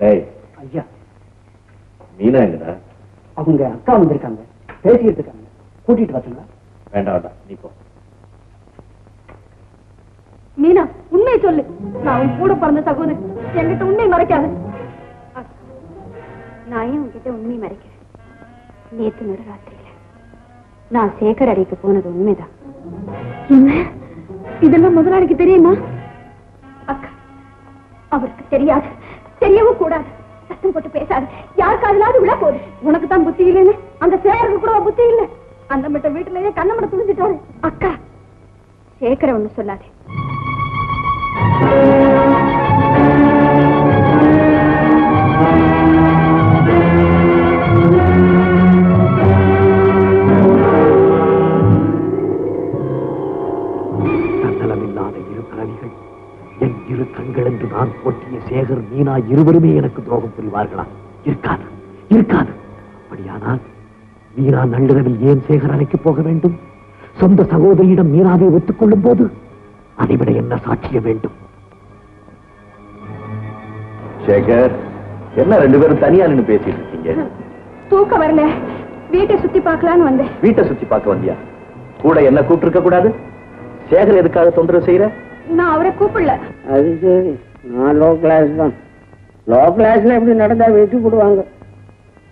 டேய். ஐயா. மீனா எங்கடா? அவங்க அக்கா வந்திருக்காங்க. பேசிட்டு இருக்காங்க கூட்டிட்டு வரட்டுங்களா வேண்டாம் வேண்டாம். நீ போ. மீனா உண்மையை சொல்லு. நான் உன் கூட பிறந்த சகோதரி என்கிட்ட உண்மையை மறைக்காத. நான் ஏன் உன்கிட்ட உண்மை மறைக்கிறேன்? நேத்து நடுராத்திரியில நான் சேகர் அறைக்கு போனது உண்மைதான். என்ன? இதெல்லாம் முதலாளிக்கு தெரியுமா? அக்கா அவருக்கு தெரியாது. தெரியவும் கூடாது. சத்தம் போட்டு பேசாது. யாருக்கு காதலாவது விழா போகுது உனக்கு தான் புத்தி இல்லைன்னு அந்த சேகருக்கு கூட புத்தி இல்லை? அந்த மட்டும் வீட்டுலயே கண்ணமட துணிஞ்சிட்டாரு. அக்கா சேகரை ஒண்ணு சொல்லாதே. இருவருமே எனக்கு துரோகம் புரிவார்களா? இருக்காது இருக்காது. அப்படியானால் மீனா நள்ளிரவில் ஏன் சேகர் அறைக்கு போக வேண்டும்? சொந்த சகோதரியிடம் மீனாவை ஒத்துக்கொள்ளும் போது அதைவிட என்ன சாட்சிய வேண்டும்? சேகர் என்ன ரெண்டு பேரும் தனியா நின்னு பேசிட்டு இருக்கீங்க? தூக்கம் வரல. வீட்டை சுத்தி பார்க்கலான்னு வந்தேன். வீட்டை சுத்தி பார்க்க வந்தியா? கூட என்ன கூப்பிட்டு கூடாது? சேகர் எதுக்காக தொந்தரவு செய்யற? நான் அவரை கூப்பிடல. அது சரி. நான் லோ கிளாஸ் தான். லோ கிளாஸ்ல எப்படி நடந்தா வெட்டி போடுவாங்க.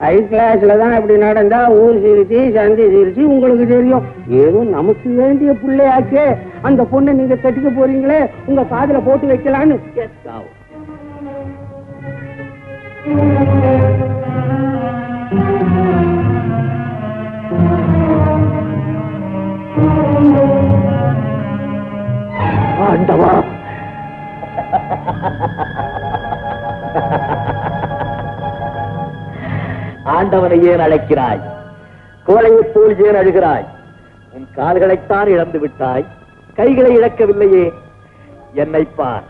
ஹை கிளாஸ்ல தான் இப்படி நடந்தா ஊர் சிரிச்சு சந்தி சிரிச்சு உங்களுக்கு தெரியும். ஏதோ நமக்கு வேண்டிய பிள்ளையாச்சே. அந்த பொண்ணை நீங்க கட்டிக்க போறீங்களே உங்க காதுல போட்டு வைக்கலான்னு கேட்டாவும். ஆண்டவனை ஏன் அழைக்கிறாய்? கோலையைப் போல் ஏன் அழுகிறாய்? உன் கால்களைத்தான் இழந்து விட்டாய். கைகளை இழக்கவில்லையே. என்னை பார்.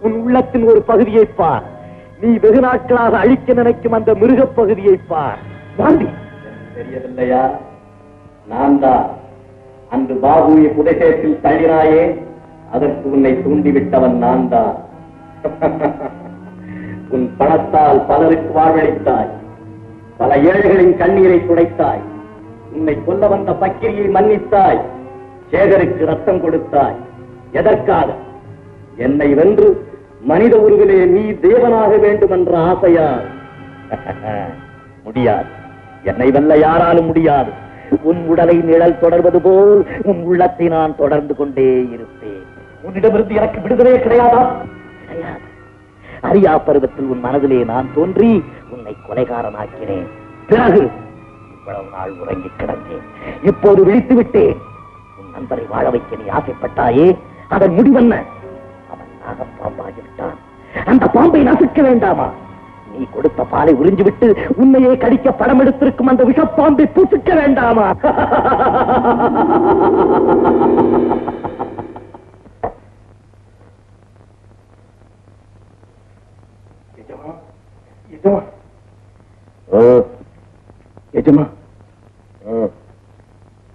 உன் உள்ளத்தின் ஒரு பகுதியை பார். நீ வெகு நாட்களாக அழிக்க நினைக்கும் அந்த மிருகப் பகுதியை பார். காந்தி தெரியவில்லையா? நான் தான் அன்று பாபுவை புதைசேத்தில் தள்ளினாயே. அதற்கு உன்னை தூண்டிவிட்டவன் நான் தான் உன் பணத்தால் பலருக்கு வாழ்வழித்தாய் பல ஏழைகளின் கண்ணீரை துடைத்தாய். உன்னை கொல்ல வந்த பக்கிரியை மன்னித்தாய். சேகருக்கு ரத்தம் கொடுத்தாய். எதற்காக? என்னை வென்று மனித உருவிலே நீ தேவனாக வேண்டும் என்ற ஆசையா முடியாது. என்னை வெல்ல யாராலும் முடியாது. உன் உடலை நிழல் தொடர்வது போல் உன் உள்ளத்தை நான் தொடர்ந்து கொண்டே இருப்பேன். உன்னிடமிருந்து எனக்கு விடுதலையே கிடையாதா? கிடையாது. அரியா பருவத்தில் உன் மனதிலே நான் தோன்றி உன்னை கொலைகாரனாக்கினேன். பிறகு இவ்வளவு நாள் உறங்கி கிடந்தேன். இப்போது விழித்து விட்டேன். உன் நண்பரை வாழ வைக்க நீ ஆசைப்பட்டாயே? அதன் முடிவென்ன? அவன் நாகப்பாம்பாகிவிட்டான். அந்த பாம்பை நசுக்க வேண்டாமா? நீ கொடுத்த பாலை உறிஞ்சு விட்டு உன்னையே கடிக்க படம் எடுத்திருக்கும் அந்த விஷப்பாம்பை பூசிக்க வேண்டாமா? எஜமா.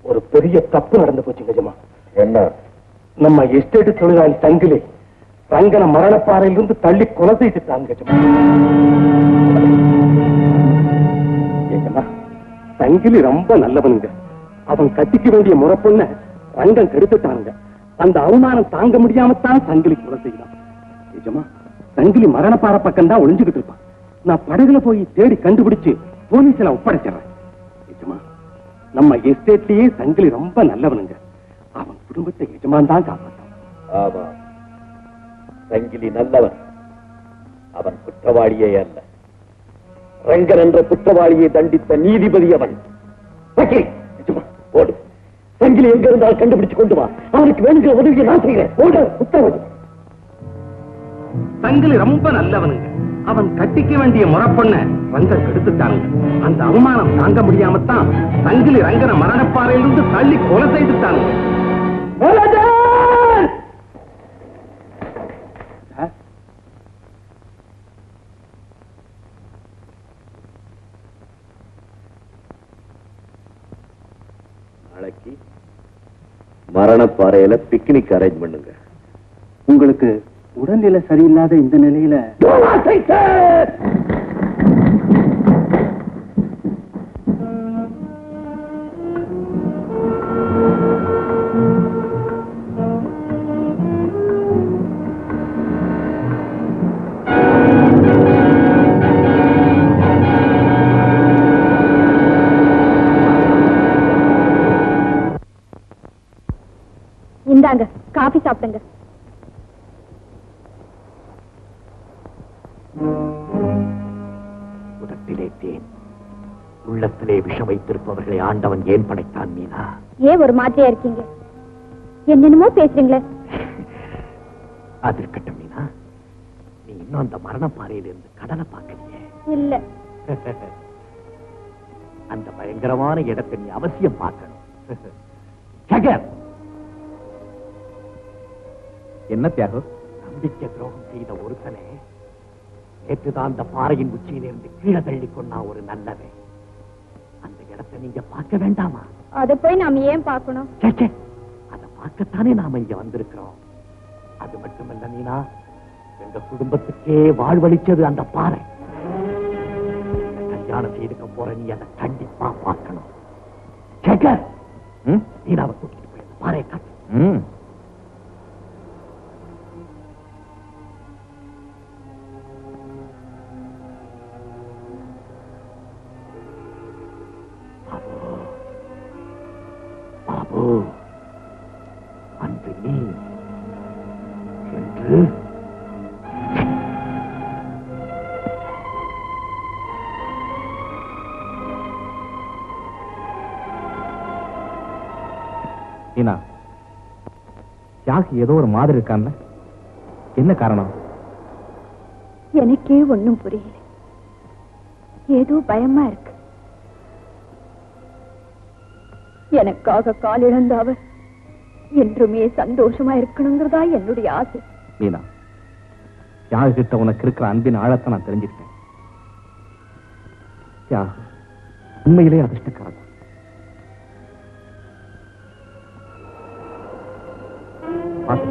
ஒரு பெரிய தப்பு நடந்து போச்சு எஜமா. என்ன? நம்ம எஸ்டேட் தொழிலாளி தங்கிலே ரங்கன மரணப்பாறையிலிருந்து தள்ளி கொலை செய்துட்டாங்க எஜமா. தங்கிலி ரொம்ப நல்லவனுங்க. அவன் கட்டிக்க வேண்டிய முறை பொண்ண ரங்கம் கெடுத்துட்டாங்க அந்த அவமானம் தாங்க முடியாமத்தான் சங்கிலி கொலை செய்யலாம் நிஜமா சங்கிலி மரணப்பாறை பக்கம் தான் ஒளிஞ்சுக்கிட்டு இருப்பான். நான் படகுல போய் தேடி கண்டுபிடிச்சு போலீஸ்ல ஒப்படைச்சிடறேன். நிஜமா நம்ம எஸ்டேட்லயே சங்கிலி ரொம்ப நல்லவனுங்க. அவன் குடும்பத்தை எஜமான் தான் காப்பாத்தான் ஆமா. சங்கிலி நல்லவன். அவன் குற்றவாளியே அல்ல. ரங்கன் என்ற குற்றவாளியை தண்டித்த நீதிபதி அவன். ஓடு. சங்கிலி எங்க இருந்தால் கண்டுபிடிச்சு கொண்டு வா. அவனுக்கு வேணுங்கிற உதவியை நான் செய்கிறேன். ஓடு உத்தரவு. சங்கிலி ரொம்ப நல்லவனுங்க. அவன் கட்டிக்க வேண்டிய முறப்பொண்ண வந்த கெடுத்துட்டாங்க அந்த அவமானம் தாங்க முடியாமத்தான் சங்கிலி ரங்கன மரணப்பாறையிலிருந்து தள்ளி கொலை செய்துட்டாங்க நாளைக்கு மரணப்பாறையில பிக்னிக் அரேஞ்ச் பண்ணுங்க. உங்களுக்கு உடல்நிலை சரியில்லாத இந்த நிலையில மாதிரியா இருக்கீங்க. என்னென்னமோ பேசுறீங்களே. அது இருக்கட்டும் மீனா. நீ இன்னும் அந்த மரணப்பாறையிலிருந்து கடலை பார்க்கலையே? இல்ல. அந்த பயங்கரமான இடத்தை நீ அவசியம் பார்க்கணும். ஜெகர் என்ன தியாகு? நம்பிக்கை துரோகம் செய்த ஒருத்தனை நேற்றுதான் அந்த பாறையின் உச்சியிலிருந்து கீழே தள்ளி கொண்டா ஒரு நல்லவன். இடத்தை நீங்க பார்க்க வேண்டாமா? அத போய் நாம ஏன் பார்க்கணும். அதை பார்க்கத்தானே நாம இங்க வந்திருக்கிறோம். அது மட்டுமல்ல மீனா எங்க குடும்பத்துக்கே வாழ்வளிச்சது அந்த பாறை. கல்யாணம் செய்துக்க போற நீ அதை கண்டிப்பா பார்க்கணும். சேகர் ம்? மீனாவை கூட்டிட்டு போய் பாறையை காட்டு. அன்று நீ என்று மீனா தியாகு ஏதோ ஒரு மாதிரி இருக்கான்ல? என்ன காரணம்? எனக்கே ஒண்ணும் புரியல. ஏதோ பயமா இருக்கு. எனக்காக கால் இழந்த அவர் என்றுமே சந்தோஷமா இருக்கணுங்கிறதா என்னுடைய ஆசை. மீனா தியாகு கிட்ட உனக்கு இருக்கிற அன்பின் ஆழத்தை நான் தெரிஞ்சுக்கிட்டேன்? தியாகம் உண்மையிலே அதிர்ஷ்டக்காரன். பார்த்து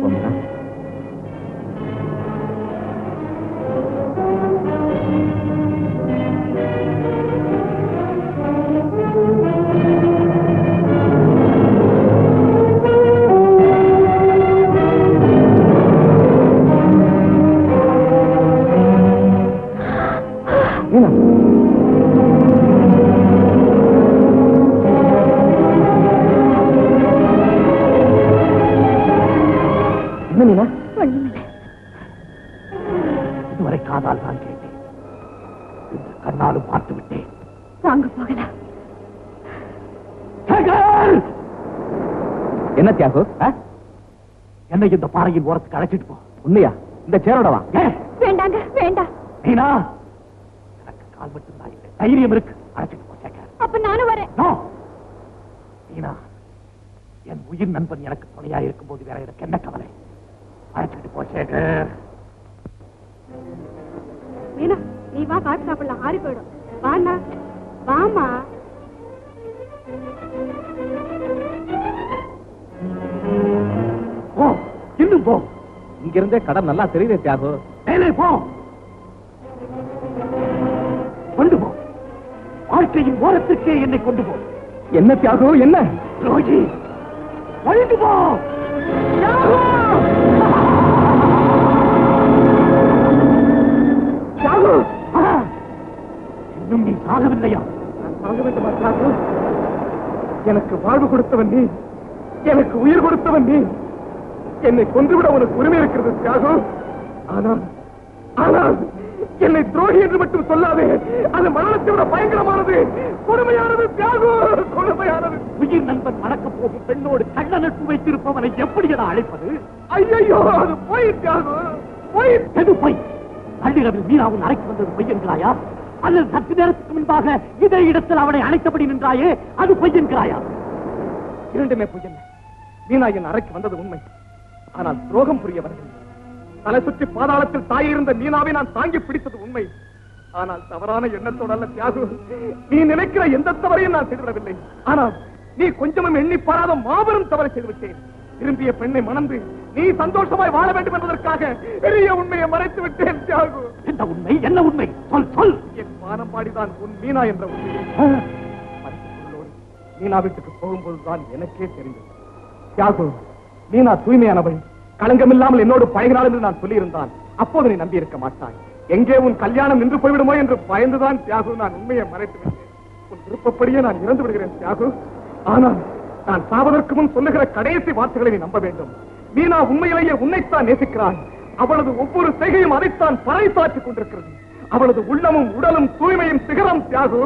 என்னை இந்த பாறையின் ஓரத்துக்கு அழைச்சிட்டு போ. உண்மையா? இந்த சேரோட வா. வேண்டாங்க வேண்டாம். மீனா எனக்கு கால் மட்டும் தான் இல்லை. தைரியம் இருக்கு. அழைச்சிட்டு போ சேகர் அப்ப நானும் வரேன். நோ. மீனா என் உயிர் நண்பன் எனக்கு துணையா இருக்கும்போது வேற எனக்கு என்ன கவலை? அழைச்சிட்டு போ சேகர். மீனா நீ வா காட்டு சாப்பிடலாம். ஆறி போயிடும். வாண்ணா வாமா போ இன்னும் போ. இங்க இருந்தே கடல் நல்லா தெரியுதே தியாகு. மேலே போ. கொண்டு போ. வாழ்க்கையின் ஓரத்திற்கே என்னை கொண்டு போ. என்ன தியாகு என்ன? ரோஜி கொண்டு போ! இன்னும் நீ சாகவில்லையா? சாக வேண்டுமா தியாகு. எனக்கு வாழ்வு கொடுத்தவன் நீ. எனக்கு உயிர் கொடுத்தவன் நீ. என்னை கொன்றுவிட உனக்கு உரிமை இருக்கிறது தியாகு. ஆனால் ஆனால் என்னை துரோகி என்று மட்டும் சொல்லாதே. அது மரணத்தை விட பயங்கரமானது. கொடுமையானது தியாகு கொடுமையானது. உயிர் நண்பன் மணக்கப் போகும் பெண்ணோடு கள்ள நட்பு வைத்திருப்பவனை எப்படி என அழைப்பது? ஐயோ அது போய் தியாகு போய். எது பொய்? நள்ளிரவில் மீனாவின் அறைக்கு வந்தது பொய் என்கிறாயா? அல்லது சற்று நேரத்துக்கு முன்பாக இதே இடத்தில் அவனை அழைத்தபடி நின்றாயே அது பொய் என்கிறாயா? இரண்டுமே பொய்யல்ல மீனா என் அறைக்கு வந்தது உண்மை. ஆனால் துரோகம் புரியவர்கள். தலை சுற்றி பாதாளத்தில் தாயிருந்த மீனாவை நான் தாங்கி பிடித்தது உண்மை. ஆனால் தவறான எண்ணத்தோடு அல்ல தியாகு. நீ நினைக்கிற எந்த தவறையும் நான் செய்துவிடவில்லை. ஆனால் நீ கொஞ்சமும் எண்ணி பாராத மாபெரும் தவறை செய்துவிட்டேன். விரும்பிய பெண்ணை மணந்து நீ சந்தோஷமாய் வாழ வேண்டும் என்பதற்காக பெரிய உண்மையை மறைத்து விட்டேன் தியாகு. என்ன உண்மை? என்ன உண்மை? சொல் சொல். என் வானம்பாடிதான் உன் மீனா என்ற மறைத்துக்கொள்ளோடு மீனா வீட்டுக்கு போகும்போதுதான் எனக்கே தெரிந்தது. தியாகு மீனா தூய்மையானவள் களங்கமில்லாமல் என்னோடு பழகினாள் என்று நான் சொல்லியிருந்தான் அப்போது நீ நம்பி இருக்க மாட்டாய். எங்கே உன் கல்யாணம் நின்று போய்விடுமோ என்று பயந்துதான் தியாகு நான் உண்மையை மறைத்து விட்டேன் உன் விருப்பப்படியே நான் இறந்து விடுகிறேன் தியாகு. ஆனால் நான் சாவதற்கு முன் சொல்லுகிற கடைசி வார்த்தைகளை நீ நம்ப வேண்டும். மீனா உண்மையிலேயே உன்னைத்தான் நேசிக்கிறாள். அவளது ஒவ்வொரு செய்கையும் அதைத்தான் பறைசாற்றிக் கொண்டிருக்கிறது. அவளது உள்ளமும் உடலும் தூய்மையும் சிகரம் தியாகு.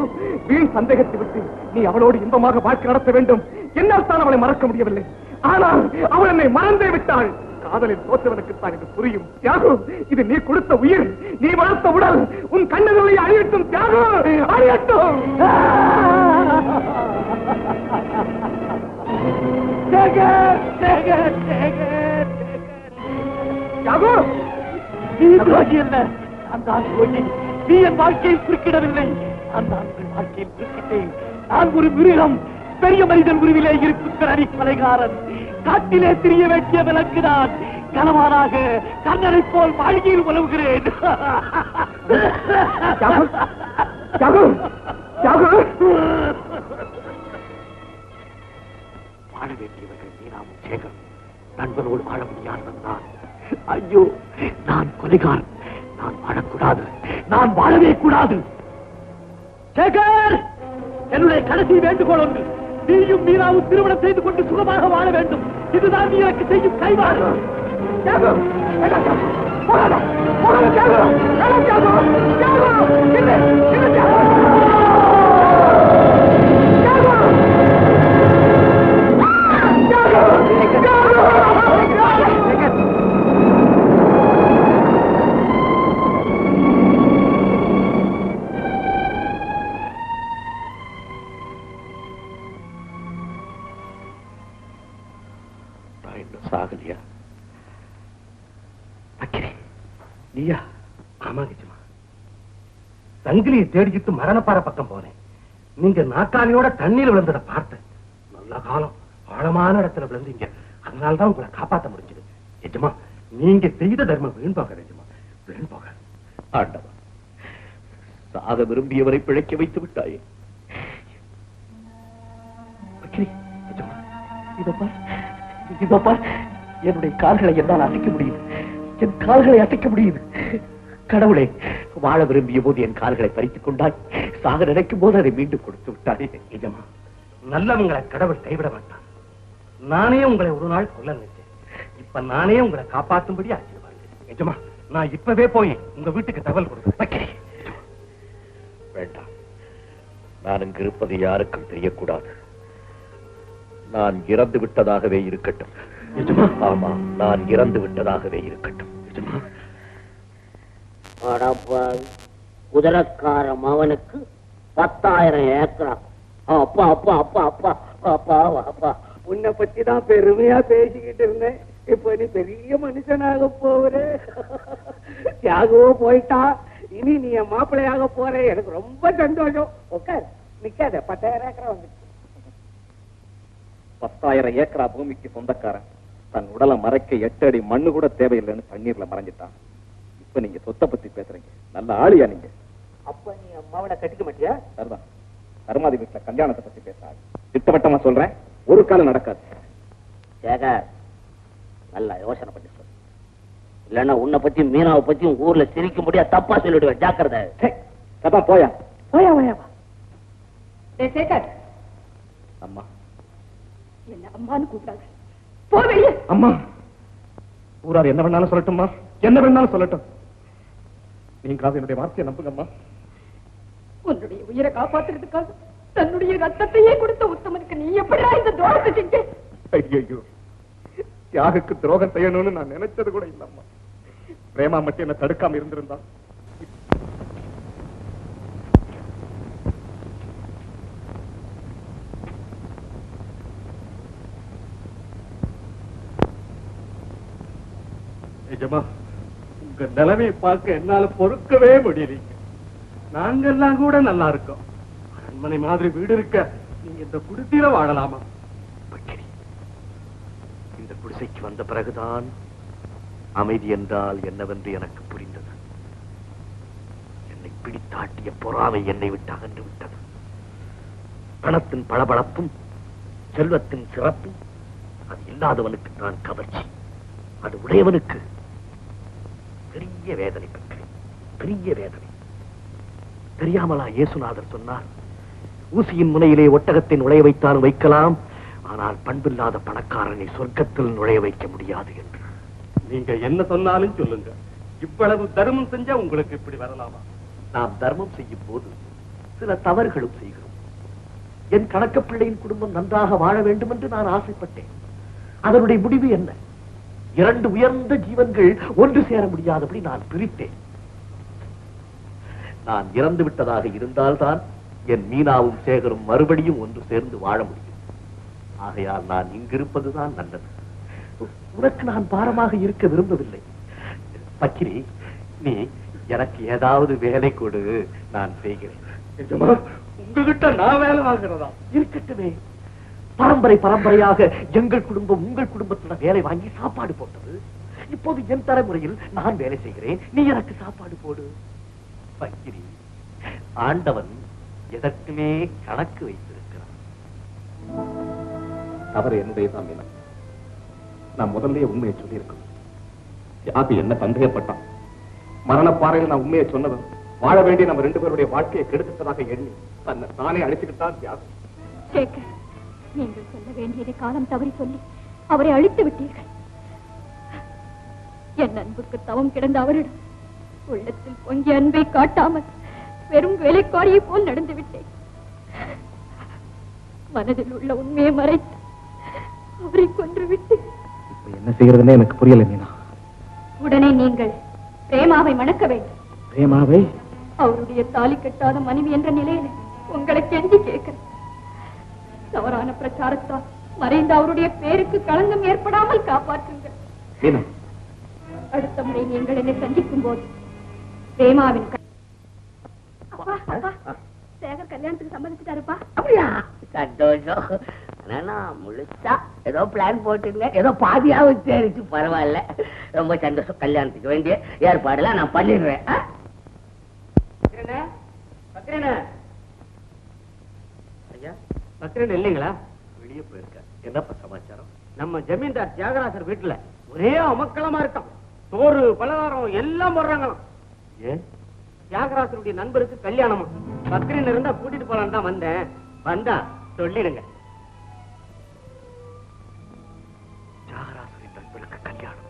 வீண் சந்தேகத்தை விட்டு நீ அவளோடு இன்பமாக வாழ்க்கை நடத்த வேண்டும். என்னால் தான் அவளை மறக்க முடியவில்லை. ஆனால் அவள் என்னை மறந்தே விட்டாள். காதலில் தோற்றவனுக்குத்தான் இது புரியும். தியாகம் இது நீ கொடுத்த உயிர். நீ வளர்த்த உடல். உன் கண்ணுகளை அழியட்டும் தியாகம் அழியட்டும். சேகர், நீ துரோகி அல்ல. நான் தான் துரோகி. நீ என் வாழ்க்கையில் குறுக்கிடவில்லை. நான் தான் வாழ்க்கையில் குறுக்கிட்டேன். நான் ஒரு மிருகம். பெரிய மனிதன் உருவிலே இருக்கும் பிறவி கொலைகாரன் காட்டிலே திரிய வேண்டிய விலங்கு நான் கணவனாக கண்ணனை போல் வாழ்க்கையில் உலவுகிறேன். வாழ வேண்டியவர்கள் மீனாவும் சேகர் நண்பனோடு வாழ முடியாதவன் நான். ஐயோ நான் கொலைகாரன். நான் வாழக்கூடாது. நான் வாழவே கூடாது. சேகர் என்னுடைய கடைசி வேண்டுகோள் ஒன்று. நீயும் மீனாவும் திருமணம் செய்து கொண்டு சுகமாக வாழ வேண்டும். இதுதான் நீ எனக்கு செய்யும் கைவாறு தியாகம், வேண்டாம் போகாத, போகாத ஆமா கிச்சுமா சங்கிலியை தேடிக்கிட்டு மரணப்பாறை பக்கம் போனேன். நீங்க நாக்காளியோட தண்ணீர் விழுந்தத பார்த்தேன். நல்ல காலம். ஆழமான இடத்துல விழுந்தீங்க. அதனாலதான் உங்களை காப்பாத்த முடிஞ்சது. எஜமா நீங்க செய்த தர்மம் வீண் போக எஜமா. வீண் போக ஆண்டவா சாக விரும்பியவரை பிழைக்க வைத்து விட்டாயே. இதோ பார். என்னுடைய கால்களை என்னால் அசைக்க முடியுது. என் கால்களை அசைக்க முடியுது. கடவுளே வாழ விரும்பிய போது என் கால்களை பறித்துக் கொண்டாய் சாக நினைக்கும் போது அதை மீண்டும் கொடுத்து விட்டாயே. எஜமா நல்லவங்களை கடவுள் கைவிட மாட்டான். நானே உங்களை ஒரு நாள் கொல்ல நினைச்சேன் இப்ப நானே உங்களை காப்பாத்தும்படி ஆசீர்வாதம் எஜமா நான் இப்பவே போய் உங்க வீட்டுக்கு தகவல் அக்கினி, வேண்டாம். நான் இங்கு இருப்பது யாருக்கும் தெரியக்கூடாது. நான் இறந்து விட்டதாகவே இருக்கட்டும். எஜமா. ஆமா நான் இறந்து விட்டதாகவே இருக்கட்டும். அடப்பாவி குதிரைக்கார மவனுக்கு பத்தாயிரம் ஏக்கரா. அப்பா அப்பா அப்பா அப்பா அப்பா அப்பா. உன்னை பத்தி தான் பெருமையா பேசிக்கிட்டு இருந்தேன். இப்ப நீ பெரிய மனுஷனாக போற தியாகவோ போயிட்டா. இனி நீ என் மாப்பிள்ளையாக போற. எனக்கு ரொம்ப சந்தோஷம். உட்கார். நிக்காத. பத்தாயிரம் ஏக்கரா வந்துச்சு பத்தாயிரம் ஏக்கரா பூமிக்கு சொந்தக்காரன். தன் உடலை மறைக்க எட்டு அடி மண்ணு கூட தேவையில்லைன்னு தண்ணீர்ல மறைஞ்சிட்டான். இப்ப நீங்க சொத்தை பத்தி பேசுறீங்க. நல்ல ஆளியா நீங்க. அப்ப நீ அம்மாவனை கட்டிக்க மாட்டியா? சரிதான். கருமாதி வீட்டுல கல்யாணத்தை பத்தி பேசாது. திட்டவட்டமா சொல்றேன். ஒரு காலம் நடக்காது. சேகர் நல்லா யோசனை பண்ணி சொல்லு. இல்லன்னா உன்னை பத்தி மீனாவை பத்தி உன் ஊர்ல சிரிக்கும்படியா தப்பா சொல்லிடுவேன். ஜாக்கிரதை. அதான் போயா. போயா போயா சேகர். அம்மா. என்ன அம்மான்னு கூப்பிடாது. போ வெளியே. அம்மா. ஊரார் என்ன வேணாலும் சொல்லட்டும்மா. என்ன வேணாலும் சொல்லட்டும். நீங்களாவது என்னுடைய வார்த்தையை நம்புங்கம்மா. உன்னுடைய உயிரை காப்பாத்துறதுக்காக தன்னுடைய ரத்தத்தையே கொடுத்த உத்தமனுக்கு நீ எப்படிடா இந்த துரோகத்தை செஞ்ச? ஐயோ தியாகுக்கு துரோகம் செய்யணும்னு நான் நினைச்சது கூட இல்லம்மா. பிரேமா மட்டும் என்ன தடுக்காம இருந்திருந்தா. நிஜமா உங்க நிலைமையை பார்க்க என்னால பொறுக்கவே முடியலீங்க நாங்கெல்லாம் கூட நல்லா இருக்கோம். அரண்மனை மாதிரி வீடு இருக்க நீங்க இந்த குடிசையில வாழலாமா? இந்த குடிசைக்கு வந்த பிறகுதான் அமைதி என்றால் என்னவென்று எனக்கு புரிந்தது. என்னை பிடித்தாட்டிய பொறாமை என்னை விட்டு அகன்று விட்டது. பணத்தின் பளபளப்பும் செல்வத்தின் சிறப்பும் அது இல்லாதவனுக்கு தான் கவர்ச்சி. அது உடையவனுக்கு பெரிய வேதனை பக்கிரி பெரிய வேதனை. தெரியாமலா இயேசுநாதர் சொன்னார் ஊசியின் முனையிலே ஒட்டகத்தை நுழைய வைத்தாலும் வைக்கலாம் ஆனால் பண்பில்லாத பணக்காரனை சொர்க்கத்தில் நுழைய வைக்க முடியாது என்று. நீங்க என்ன சொன்னாலும் சொல்லுங்க. இவ்வளவு தர்மம் செஞ்சா உங்களுக்கு இப்படி வரலாமா? நாம் தர்மம் செய்யும் போது சில தவறுகளும் செய்கிறோம். என் கணக்க பிள்ளையின் குடும்பம் நன்றாக வாழ வேண்டும் என்று நான் ஆசைப்பட்டேன். அதனுடைய முடிவு என்ன? இரண்டு உயர்ந்த ஜீவன்கள் ஒன்று சேர முடியாதபடி நான் பிரித்தேன். நான் இறந்து விட்டதாக இருந்தால்தான் என் மீனாவும் சேகரும் மறுபடியும் ஒன்று சேர்ந்து வாழ முடியும். ஆகையால் நான் இங்கிருப்பதுதான் நல்லது. உனக்கு நான் பாரமாக இருக்க விரும்பவில்லை. பக்கிரி நீ எனக்கு ஏதாவது வேலை கொடு நான் செய்கிறேன். உங்ககிட்ட நான் வேலை வாங்குறதா? இருக்கட்டுமே. பரம்பரை பரம்பரையாக எங்கள் குடும்பம் உங்கள் குடும்பத்துல வேலை வாங்கி சாப்பாடு போட்டது. இப்போது என் தலைமுறையில் நான் வேலை செய்கிறேன். நீ எனக்கு சாப்பாடு போடு. பக்கிரி ஆண்டவன் எதற்குமே கணக்கு வைத்திருக்கிறான். தவறு என்னுடைய தான் நான் முதல்லயே உண்மையை சொல்லியிருக்கணும் யாதி என்ன சந்தேகப்பட்டான்? மரணப்பாறையில் நான் உண்மையை சொன்னதும் வாழ வேண்டிய நம்ம ரெண்டு பேருடைய வாழ்க்கையை கெடுத்துட்டதாக எண்ணி தன்னை தானே அழிச்சுக்கிட்டான் தியாகம் நீங்கள் சொல்ல வேண்டியதை காலம் தவறி சொல்லி அவரை அழித்து விட்டீர்கள். என் அன்புக்கு தவம் கிடந்த அவரிடம் உள்ளத்தில் பொங்கிய அன்பை காட்டாமல் வெறும் வேலைக்காரியை போல் நடந்து விட்டேன். மனதில் உள்ள உண்மையை மறைத்து அவரை கொன்று விட்டு இப்ப என்ன செய்யறதுன்னு எனக்கு புரியல மீனா. உடனே நீங்கள் பிரேமாவை மணக்க வேண்டும். பிரேமாவை? அவருடைய தாலி கட்டாத மனைவி என்ற நிலையில உங்களை கெஞ்சி கேட்கிறேன். தவறான பிரச்சாரத்தால் மறைந்த அவருடைய பேருக்கு களங்கம் ஏற்படாமல் காப்பாற்றுங்கள். அடுத்த முறை நீங்கள் என்னை சந்திக்கும் போது பிரேமாவின் க- அப்பா, அப்பா, சேகர் கல்யாணத்துக்கு சம்மதிச்சுட்டாருப்பா. அப்படியா? சந்தோஷம். ஆனா முழுசா ஏதோ பிளான் போட்டிருந்தேன். ஏதோ பாதியாவது தேடிச்சு பரவாயில்ல. ரொம்ப சந்தோஷம். கல்யாணத்துக்கு வேண்டிய ஏற்பாடுலாம் நான் பண்ணிடுறேன். பத்திரன் இல்லைங்களா? வெளியே போயிருக்க. என்னப்பா சமாச்சாரம்? நம்ம ஜமீன்தார் தியாகராசர் வீட்டுல ஒரே அமக்களமா இருக்கான். சோறு பலகாரம் எல்லாம் போடுறாங்களாம். ஏன்? தியாகராசருடைய நண்பருக்கு கல்யாணமா? பத்திரன் இருந்தா கூட்டிட்டு போலான்னு தான் வந்தேன். வந்தா சொல்லிடுங்க. தியாகராசரின் நண்பருக்கு கல்யாணம்.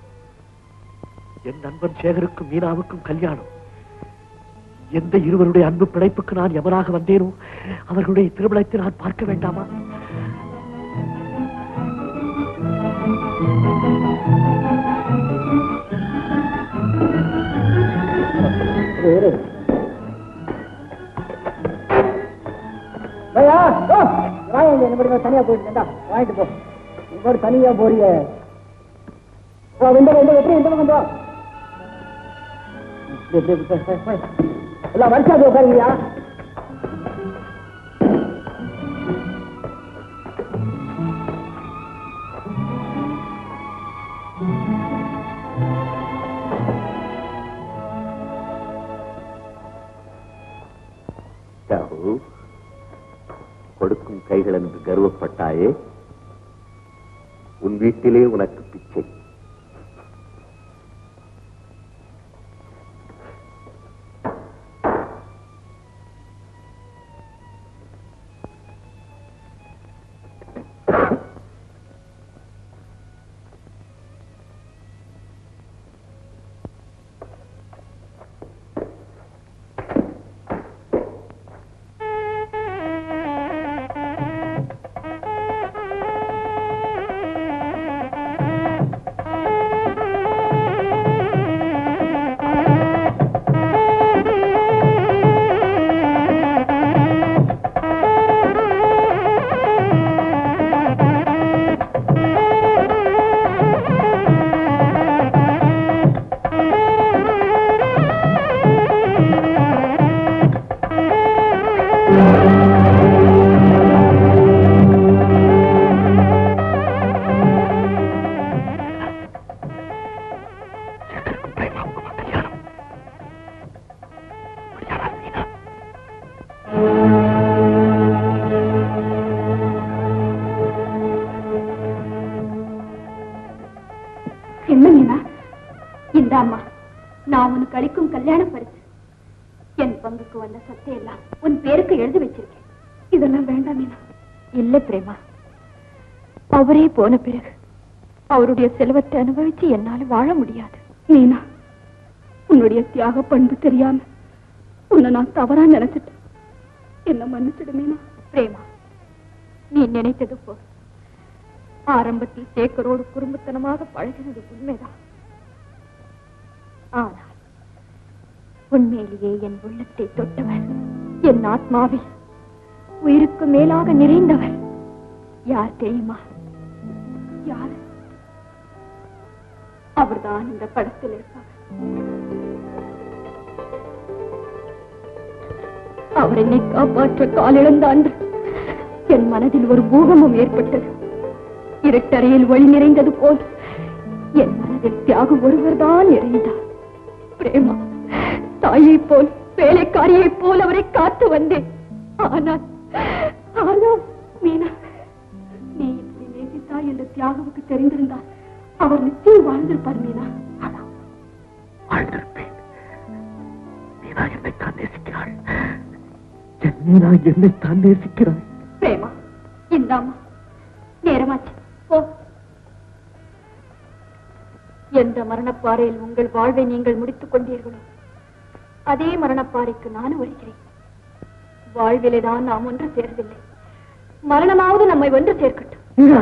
என் நண்பன் சேகருக்கும் மீனாவுக்கும் கல்யாணம். எந்த இருவருடைய அன்பு பிழைப்புக்கு நான் எவராக வந்தேனோ அவர்களுடைய திருமணத்தை நான் பார்க்க வேண்டாமா? தனியா போயிட்டு வாங்கிட்டு போ. இங்க தனியா போறிய. எப்படி இந்த எல்லாம் வரிசாது உட்காருங்கயா கொடுக்கும் கைகள் என்று கர்வப்பட்டாயே உன் வீட்டிலே உனக்கு பிச்சை. போன பிறகு அவருடைய செல்வத்தை அனுபவிச்சு என்னால வாழ முடியாது. மீனா உன்னுடைய தியாக பண்பு தெரியாம உன்னை நான் தவறா நினைச்சிட்டேன். என்ன மன்னிச்சிடு மீனா. பிரேமா நீ நினைத்தது போ ஆரம்பத்தில் சேக்கரோடு குறும்புத்தனமாக பழகினது உண்மைதான். ஆனால் உண்மையிலேயே என் உள்ளத்தை தொட்டவர் என் ஆத்மாவில் உயிருக்கு மேலாக நிறைந்தவர் யார் தெரியுமா? யார்? அவர்தான் இந்த படத்தில் இருப்பார். அவர் என்னை காப்பாற்ற காலிழந்த அன்று என் மனதில் ஒரு பூகமும் ஏற்பட்டது. இரட்டறையில் ஒளி நிறைந்தது போல் என் மனதில் தியாகம் ஒருவர்தான் நிறைந்தார் பிரேமா தாயை போல் வேலைக்காரியை போல் அவரை காத்து வந்தேன். ஆனால் என்ற தியாகவுக்கு தெரிந்திருந்தால் அவர் நிச்சயம் வாழ்ந்திருப்பார் மீனா. ஆனால் வாழ்ந்திருப்பேன். மீனா என்னைத்தான் நேசிக்கிறாள். என் மீனா என்னைத்தான் நேசிக்கிறாள். பிரேமா இந்தாமா நேரமாச்சு. போ. எந்த மரணப்பாறையில் உங்கள் வாழ்வை நீங்கள் முடித்துக் கொண்டீர்களோ அதே மரணப்பாறைக்கு நானும் வருகிறேன். வாழ்விலே தான் நாம் ஒன்று சேரவில்லை. மரணமாவது நம்மை ஒன்று சேர்க்கட்டும்.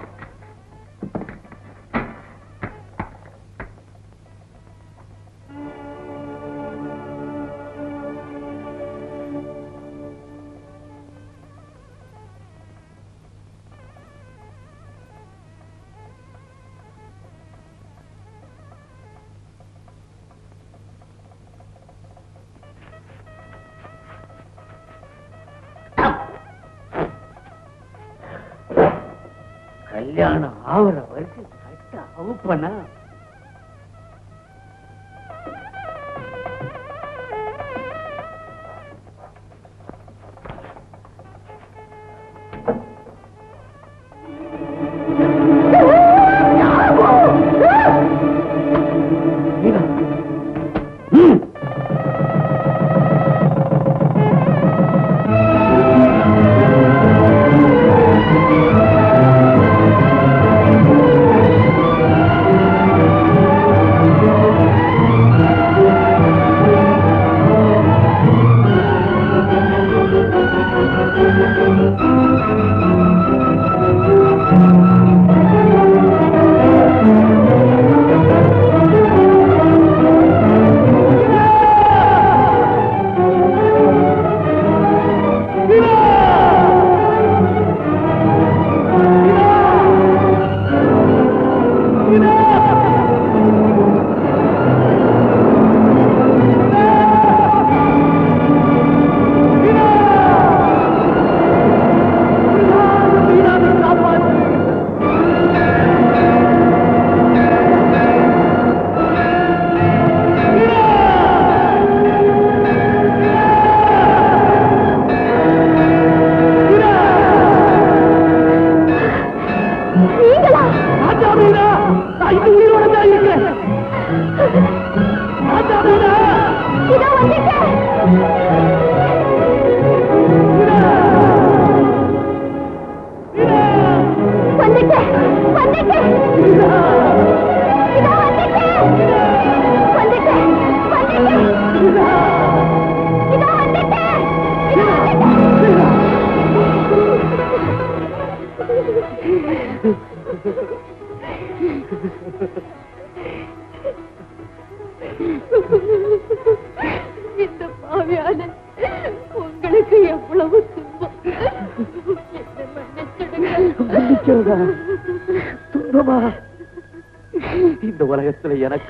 கல்யாணம் ஆகுற வரைக்கும் கட்ட அவுப்பனா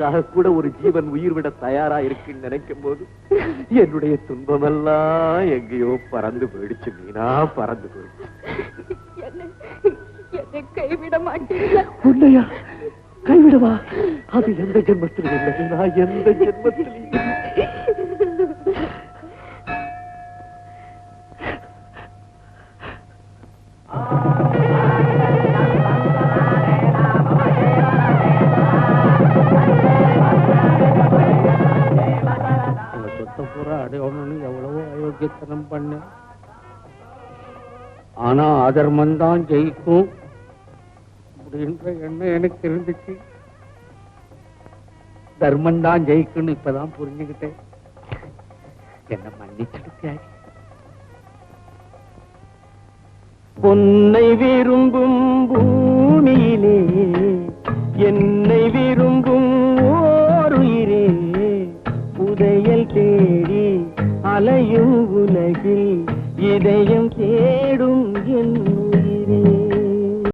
எனக்காக கூட ஒரு ஜீவன் உயிர் விட தயாரா இருக்குன்னு நினைக்கும் போது என்னுடைய துன்பமெல்லாம் எங்கேயோ பறந்து போயிடுச்சு மீனா பறந்து போயிடுச்சு. கைவிட மாட்டீங்களா? உன்னையா? கைவிடவா? அது எந்த ஜென்மத்தில் இல்லை. எந்த ஜென்மத்தில் அதர்மந்தான் தான் ஜெயிக்கும் அப்படின்ற எண்ணம் எனக்கு இருந்துச்சு தர்மம் தான் ஜெயிக்கும்னு இப்பதான் புரிஞ்சுக்கிட்டேன். என்ன மன்னிச்சிருக்காய் பொன்னை விரும்பும் பூமியிலே என்னை விரும்பும் ஓருயிரே புதையல் தேடி அலையும் உலகில் இதயம் தேடும்